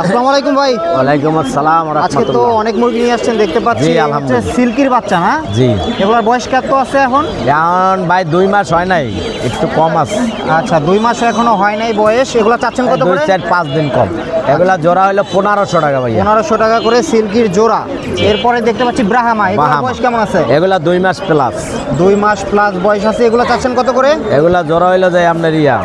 আসসালামু আলাইকুম ভাই। ওয়ালাইকুম আসসালাম আজকে তো অনেক মুরগি নিয়ে আসছেন দেখতে পাচ্ছি। আলহামদুলিল্লাহ। সিল্কির বাচ্চা না? জি। এগুলোর বয়স কত আছে এখন? এখন ভাই দুই মাস হয় নাই একটু কম আছে। আচ্ছা দুই মাস এখনও হয় নাই বয়স। এগুলো চাচ্ছেন কত করে? চার পাঁচ দিন কম। এগুলা জোড়া হলো পনেরোশো টাকা ভাইয়া। পনেরোশো টাকা করে সিল্কির জোড়া। এরপরে দেখতে পাচ্ছি ব্রাহামা। বাহামা। বয়স কেমন আছে? এগুলা দুই মাস প্লাস দুই মাস প্লাস বয়স আছে। এগুলো চাচ্ছেন কত করে? এগুলা জোড়া হইল যে আপনার ইয়া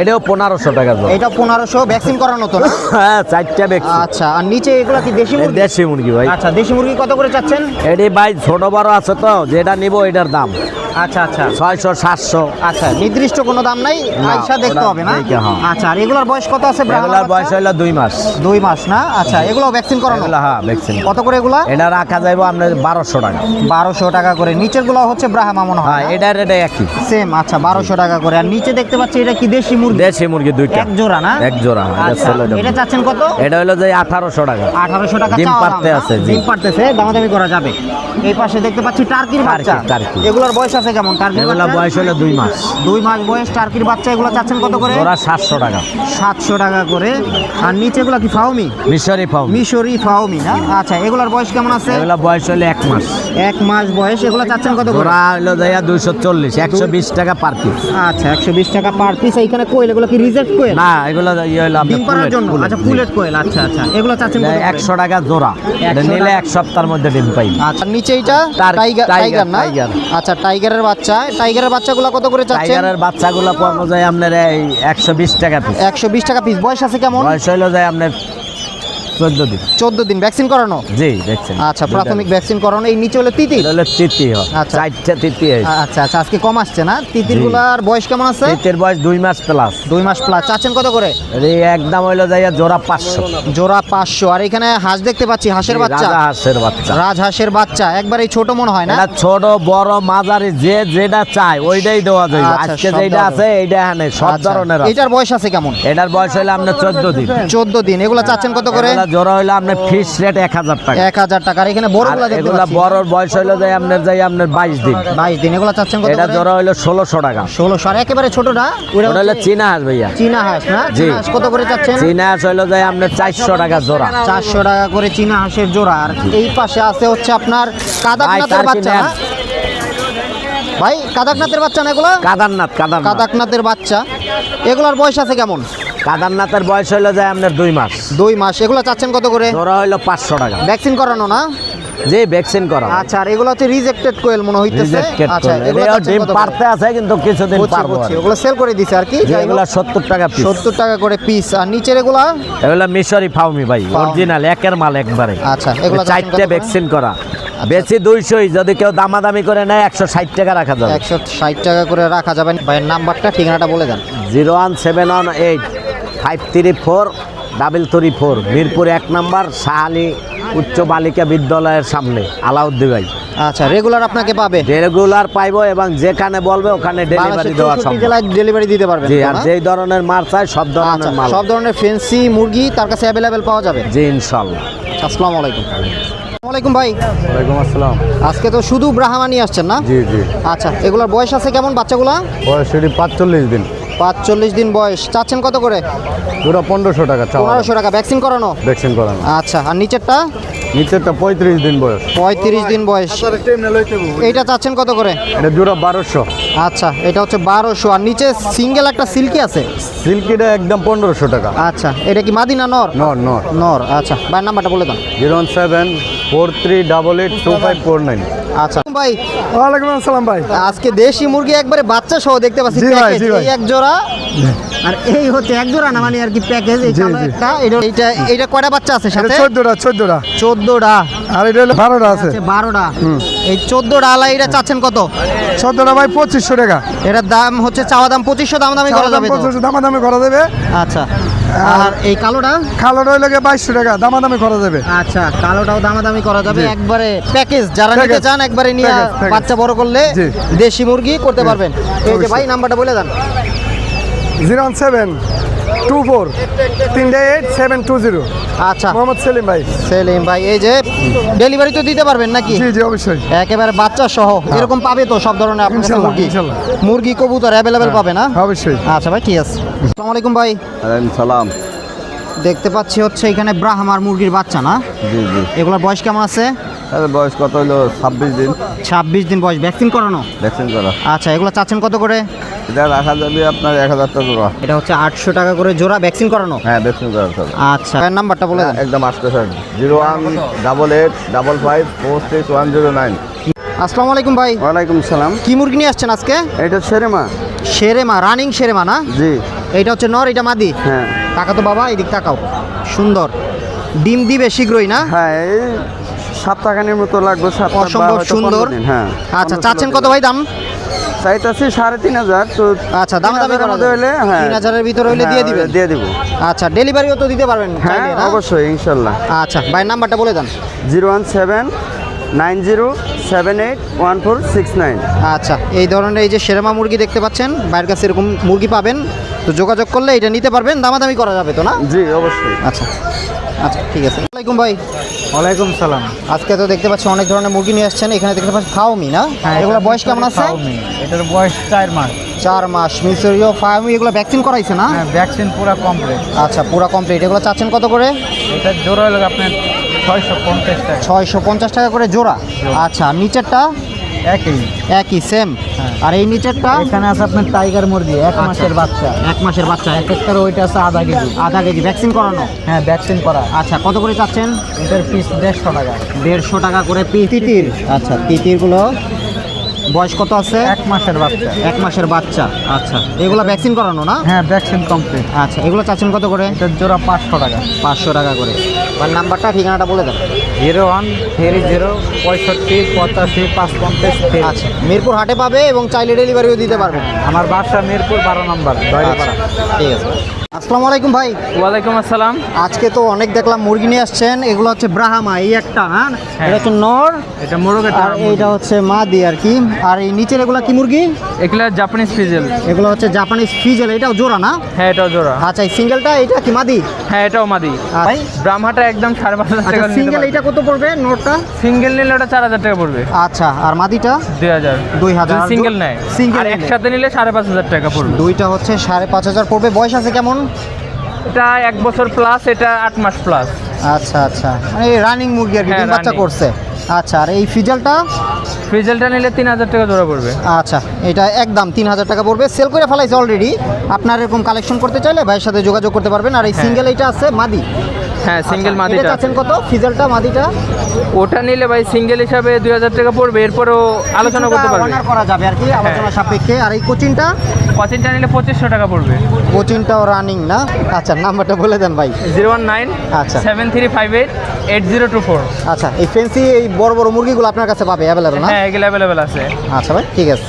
এটাও পনেরোশো টাকা জোড়া। এটা পনেরোশো ভ্যাকসিন করানো তো না? হ্যাঁ চারটা ভ্যাকসিন আচ্ছা আর নিচে এগুলো কি দেশি মুরগি? দেশি মুরগি ভাই। আচ্ছা দেশি মুরগি কত করে চাচ্ছেন? এটি ভাই ছোট বড় আছে তো যেটা নিব এটার দাম। আচ্ছা আচ্ছা। ছয়শো সাতশো। আচ্ছা নির্দিষ্ট কোনো দাম নাই না, দেখতে হবে না? হ্যাঁ। আচ্ছা আর এগুলোর বয়স কত আছে এগুলার বয়স? হইল দুই মাস। দুই মাস না? আচ্ছা এগুলো ভ্যাকসিন করানো? হ্যাঁ ভ্যাকসিন কত করে এগুলা? এটা রাখা যাইব আপনার বারোশো টাকা। বারোশো টাকা করে। নিচেরগুলো হচ্ছে ব্রাহ্মা মনে হ্যাঁ হয় এটার এটা একই। সেম আচ্ছা বারোশো টাকা করে। আর নিচে দেখতে পাচ্ছি এটা কি দেশি মুরগি? দেশি মুরগি দুইটা। এক জোড়া না? এক জোড়া এটা আচ্ছা, এটা চাচ্ছেন কত? এটা হলো যে আঠারোশো টাকা। আঠারোশো টাকা ডিম না? আছে, ডিম পারতেছে দামাদামি করা যাবে। এই পাশে দেখতে পাচ্ছি টার্কির বাচ্চা। এগুলোর বয়স আছে কেমন? টার্কির এগুলা বয়স হলো দুই মাস। দুই মাস বয়স টার্কির বাচ্চা? এগুলো চাচ্ছেন কত করে? ওরা সাতশো টাকা। সাতশো টাকা করে। আর নিচে এগুলো কি ফাউমি মিশরি ফাউম মিশরি ফাউমি না? আচ্ছা এগুলোর বয়স কেমন আছে? এগুলা বয়স হলো এক মাস। এক মাস বয়স এগুলো চাচ্ছেন কত করে? ওরা হলো যাইয়া দুইশো চল্লিশ একশো বিশ টাকা পার পিস আচ্ছা একশো বিশ টাকা পার পিস এইখানে কোয়েল এগুলো কি রিজেক্ট কোয়েল? না এগুলো ইয়ে হলো ডিম পাড়ার জন্য? আচ্ছা জি। পুলেট কোয়েল আচ্ছা আচ্ছা। এগুলো চাচ্ছেন একশো টাকা জোড়া। এটা নিলে এক সপ্তাহের মধ্যে ডিম পাই আচ্ছা নিচে টার- টাইগার টাইগার, না? টাইগার। টাইগারের বাচ্চা। টাইগারের বাচ্চাগুলো কত করে চাচ্ছেন? টাইগারের বাচ্চাগুলো পড়ব যায় আপনার এই একশো বিশ টাকা পিস একশো বিশ টাকা পিস বয়স আছে কেমন? বয়স হইল যায় আপনার চোদ্দ দিন। চোদ্দ দিন ভ্যাকসিন করানো? জি দেখছেন আচ্ছা প্রাথমিক ভ্যাকসিন করানো এই নিচে হলো তিতির? এটা হলো তৃতীয় আচ্ছা। চারটা তৃতীয় আচ্ছা আচ্ছা আজকে কম আসছে না? বয়স কেমন আছে? তৃতীয় বয়স দুই মাস প্লাস দুই মাস প্লাস চাচ্ছেন কত করে? একদম হইল যাইয়া জোড়া পাঁচশো। জোড়া পাঁচশো। আর এখানে হাঁস দেখতে পাচ্ছি হাঁসের বাচ্চা? রাজা হাঁসের বাচ্চা। রাজহাঁসের বাচ্চা। একবার এই ছোট মনে হয় না? ছোট বড় মাঝারি যে যেটা চায় ওইটাই দেওয়া যায়। আচ্ছা, আজকে যেটা আছে এইটা এখানে সব আচ্ছা, ধরনের এটার বয়স আছে কেমন? এটার বয়স হইল আপনার চোদ্দ দিন। চোদ্দ দিন। এগুলো চাচ্ছেন কত করে? জোড়া হইল আপনার রেট এক হাজার টাকা। এক হাজার টাকা। আর এখানে এগুলা বড় বয়স হইল যাই আপনার যাই আপনার বাইশ দিন। বাইশ দিন। এগুলো চাচ্ছেন এটা জোড়া হইল ষোলোশো টাকা। ষোলোশো। আর একেবারে ছোটটা ওটা চীনা হাঁস ভাইয়া। চীনা হাঁস না? জি। কত করে চাচ্ছেন? চীনা হাঁস হইল যাই আপনার চারশো টাকা জোড়া। চারশো টাকা করে চীনা হাঁসের জোড়া। আর এই পাশে আছে হচ্ছে আপনার টার্কি বাচ্চা ভাই কাদাকনাথের বাচ্চা না এগুলো? কাদারনাথ কাদারনাথ কাদাকনাথের বাচ্চা। এগুলোর বয়স আছে কেমন? কাদারনাথের বয়স হইল যায় আপনার দুই মাস। দুই মাস। এগুলো চাচ্ছেন কত করে? জোড়া হইল পাঁচশো টাকা। ভ্যাকসিন করানো না? যে ভ্যাকসিন করা আচ্ছা আর এগুলো হচ্ছে রিজেক্টেড কোয়েল মনে হইতেছে। আচ্ছা এগুলো ডিম পারতে আছে কিন্তু কিছুদিন পারব। ওগুলো সেল করে দিছে আর কি। এগুলা সত্তর টাকা পিস সত্তর টাকা করে পিস আর নিচের এগুলা? এগুলা মিশরি ফাউমি ভাই। অরিজিনাল একের মাল একবারে। আচ্ছা, এগুলো চারটে ভ্যাকসিন করা? বেশি দুইশোই যদি কেউ দামাদামি করে নেয় একশো ষাট টাকা রাখা যাবে। একশো ষাট টাকা করে রাখা যাবে। ভাইয়ের নাম্বারটা ঠিকানাটা বলে দেন। Zero one seven one eight five three four double three four Mirpur এক নম্বর শাহালি উচ্চ বালিকা বিদ্যালয়ের সামনে আলাউদ্দি ভাই। আচ্ছা রেগুলার আপনাকে পাবে। রেগুলার পাইবো এবং যেখানে বলবে ওখানে ডেলিভারি দেওয়া 64 সম্ভব। জেলায় ডেলিভারি দিতে পারবেন জি আর যেই ধরনের মাল চাই সব আচ্ছা ধরনের মাল। সব ধরনের ফেন্সি মুরগি তার কাছে অ্যাভেলেবেল পাওয়া যাবে? জি ইনশাল্লাহ আসসালামু আলাইকুম। আসসালামু আলাইকুম ভাই। ওয়ালাইকুম আসসালাম। আজকে তো শুধু ব্রাহ্মা নিয়ে আসছেন না? জি জি। আচ্ছা এগুলোর বয়স আছে কেমন বাচ্চাগুলা? বয়স এটি পাঁচচল্লিশ দিন। পাঁচচল্লিশ দিন বয়স। চাচ্ছেন কত করে? দুটো পনেরোশো টাকা পনেরোশো টাকা। ভ্যাকসিন করানো? ভ্যাকসিন করানো। আচ্ছা আর নিচেরটা? নিচেরটা পঁয়ত্রিশ দিন বয়স। পঁয়ত্রিশ দিন বয়স। এইটা চাচ্ছেন কত করে? এটা দুটো বারোশো। আচ্ছা এটা হচ্ছে বারোশো। আর নিচে সিঙ্গেল একটা সিল্কি আছে? সিল্কিটা একদম পনেরোশো টাকা। আচ্ছা এটা কি মাদিনা নর? নর নর। নর আচ্ছা। ভাই নাম্বারটা বলে দেন zero one seven four three double eight two five four nine আচ্ছা। ভাই ওয়ালাইকুম আসসালাম ভাই। আজকে দেশি মুরগি একবারে বাচ্চা সহ দেখতে পাচ্ছি জি ভাই, জি ভাই। এই এক জোড়া আর এই হচ্ছে এক জোড়া না মানে আর কি প্যাকেজ এই। একটা এটা এইটা কয়টা বাচ্চা আছে এটা সাথে? চোদ্দটা চোদ্দটা। চোদ্দটা। আর এটা হলো বারোটা আছে। আছে বারোটা। এই চোদ্দটা আলা এটা চাচ্ছেন কত? চোদ্দটা ভাই পঁচিশশো টাকা। এটার দাম হচ্ছে চাওয়া দাম পঁচিশশো দাম দামি করা যাবে তো? পঁচিশশো দামাদামি করা যাবে। আচ্ছা। আর এই কালোটা? কালোটা হইলে বাইশশো টাকা দামাদামি করা যাবে। আচ্ছা কালোটাও দামাদামি করা যাবে। একবারে প্যাকেজ যারা নিতে চান একবারে নিয়ে। বাচ্চা বড় করলে দেশি মুরগি করতে পারবেন। ভাই নাম্বারটা বলে দেন। Zero one seven two four. তিনটে এইট সেভেন টু জিরো আচ্ছা। মোহাম্মদ সেলিম ভাই। সেলিম ভাই এই যে ডেলিভারি তো দিতে পারবেন নাকি? জি জি অবশ্যই। একেবারে বাচ্চা সহ এরকম পাবে তো সব ধরনের আপনার কাছে মুরগি। মুরগি কবুতর অ্যাভেলেবেল পাবে না? অবশ্যই। আচ্ছা ভাই ঠিক আছে। আসসালামু আলাইকুম ভাই। আলাইকুম সালাম। দেখতে পাচ্ছি হচ্ছে এখানে ব্রাহ্মার মুরগির বাচ্চা না? জি জি। এগুলোর বয়স কেমন আছে? বয়স কত হলো ছাব্বিশ দিন। ছাব্বিশ দিন বয়স। ভ্যাকসিন করানো? ভ্যাকসিন করা। আচ্ছা এগুলো চাচ্ছেন কত করে? এটা রাখা যাবে আপনার এক হাজার টাকা জোড়া। এটা হচ্ছে আটশো টাকা করে জোড়া ভ্যাকসিন করানো? হ্যাঁ ভ্যাকসিন করা হবে। আচ্ছা এর নাম্বারটা বলে একদম আসতে sir zero one double eight double five four six one zero nine. আসসালামু আলাইকুম ভাই। ওয়ালাইকুম সালাম। কি মুরগি নিয়ে আসছেন আজকে? এটা সেরেমা। শেরেমা রানিং শেরেমা না? জি। এইটা হচ্ছে নর এটা মাদি? হ্যাঁ। তাকা তো বাবা এদিক তাকাও। সুন্দর। ডিম দিবে শীঘ্রই না? হ্যাঁ এই সপ্তাহখানির মতো লাগবে সাত অসম্ভব সুন্দর। হ্যাঁ। আচ্ছা চাচ্ছেন কত ভাই দাম? চাইতাছি সাড়ে তিন হাজার তো আচ্ছা, দামাদামি তিন করা মধ্যে হলে হ্যাঁ। তিন হাজারের ভিতরে হলে দিয়ে হ্যাঁ, দিবেন? দিয়ে দিব। আচ্ছা ডেলিভারিও তো দিতে পারবেন হ্যাঁ অবশ্যই ইনশাল্লাহ। আচ্ছা ভাইয়ের নাম্বারটা বলে দেন। Zero one seven nine zero seven eight one four six nine. আচ্ছা এই ধরনের এই যে সেরেমা মুরগি দেখতে পাচ্ছেন বাইরের কাছে এরকম মুরগি পাবেন তো যোগাযোগ করলে এটা নিতে পারবেন দামাদামি করা যাবে তো না? জি অবশ্যই। আচ্ছা আচ্ছা ঠিক আছে। ওয়ালাইকুম ভাই। ওয়ালাইকুম সালাম। আজকে তো দেখতে পাচ্ছি অনেক ধরনের মুরগি নিয়ে আসছেন। এখানে দেখতে পাচ্ছি ফাউমি না? এগুলো বয়স কেমন আছে? এটার বয়স চার মাস। চার মাস। মিসরিও ফাউমি এগুলো ভ্যাকসিন করাইছে না? হ্যাঁ ভ্যাকসিন পুরো কমপ্লিট আচ্ছা পুরো কমপ্লিট এগুলো চাচ্ছেন কত করে? এটা জোড়া হলো আপনার ছয়শো পঞ্চাশ টাকা। ছয়শো পঞ্চাশ টাকা করে জোড়া। আচ্ছা নিচেরটা? একই। একই সেম আর এই নিচেরটা এখানে আছে আপনার টাইগার মুরগি এক মাসের বাচ্চা। এক মাসের বাচ্চা। এক একটার ওইটা আছে আধা কেজি। আধা কেজি। ভ্যাকসিন করানো? হ্যাঁ ভ্যাকসিন করা। আচ্ছা কত করে চাচ্ছেন? এটার পিস দেড়শো টাকা। দেড়শো টাকা করে পিস তিতির। আচ্ছা তিতিরগুলো বয়স কত আছে? এক মাসের বাচ্চা। এক মাসের বাচ্চা। আচ্ছা। এগুলো ভ্যাকসিন করানো না? হ্যাঁ ভ্যাকসিন কমপ্লিট আচ্ছা এগুলো চাচ্ছেন কত করে? এটার জোড়া পাঁচশো টাকা। পাঁচশো টাকা করে। আর নাম্বারটা ঠিকানাটা বলে দেন। জিরো ওয়ান থ্রি জিরো পঁয়ষট্টি পঁচাশি পাঁচ পঞ্চাশ আচ্ছা মিরপুর হাটে পাবে এবং চাইলে ডেলিভারিও দিতে পারবেন। আমার বাসা মিরপুর বারো নম্বর দয়রাপাড়া। ঠিক আছে। আসসালামু আলাইকুম ভাই। ওয়ালাইকুম আসসালাম। আজকে তো অনেক দেখলাম মুরগি নিয়ে আসছেন এগুলো হচ্ছে ব্রাহ্মা এই একটা না এটা হচ্ছে নর এটা মোরগের আর এইটা হচ্ছে মাদি আর কি। আর এই নিচের এগুলো কি মুরগি? এগুলা জাপানিজ ফিজেল এগুলো হচ্ছে জাপানিজ ফিজেল এটাও জোড়া না? হ্যাঁ এটাও জোড়া। আচ্ছা এই সিঙ্গেলটা এটা কি মাদি? হ্যাঁ এটাও মাদি। ভাই ব্রাহ্মাটা একদম সাড়ে পাঁচ হাজার আচ্ছা টাকা সিঙ্গেল এইটা কত পড়বে নোটটা সিঙ্গেল নিলে ওটা চার হাজার টাকা পড়বে। আচ্ছা আর মাদিটা? দুই হাজার। দুই হাজার। সিঙ্গেল নেয় সিঙ্গেল একসাথে নিলে সাড়ে পাঁচ হাজার টাকা পড়বে। দুইটা হচ্ছে সাড়ে পাঁচ হাজার পড়বে। বয়স আছে কেমন? এটা এক বছর প্লাস এটা আট মাস প্লাস আচ্ছা আচ্ছা। মানে রানিং মুরগি আর কি হ্যাঁ, ডিম বাচ্চা করছে। আচ্ছা আর এই ফিজালটা ফ্রিজালটা নিলে তিন হাজার টাকা জোড়া পড়বে। আচ্ছা এটা একদম তিন হাজার টাকা পড়বে। সেল করে ফেলাইছে অলরেডি আপনার এরকম কালেকশন করতে চাইলে ভাইয়ের সাথে যোগাযোগ করতে পারবেন। আর এই সিঙ্গেল এইটা আছে মাদি। হ্যাঁ সিঙ্গেল আচ্ছা, মাদিটা। চাচ্ছেন কত? ফিজেলটা মাদিটা? ওটা নিলে ভাই সিঙ্গেল হিসাবে দুই হাজার টাকা পড়বে এরপরও আলোচনা করতে পারবে। করা যাবে আর কি আলোচনা সাপেক্ষে। আর এই কোচিংটা কোচিংটা নিলে পঁচিশশো টাকা পড়বে। কোচিংটাও রানিং না? আচ্ছা নাম্বারটা বলে দেন ভাই। জিরো ওয়ান নাইন আচ্ছা। Seven three five eight eight zero two four. আচ্ছা এই ফেন্সি এই বড় বড় মুরগিগুলো আপনার কাছে পাবে অ্যাভেলেবেল না? হ্যাঁ এগুলো অ্যাভেলেবেল আছে। আচ্ছা ভাই ঠিক আছে।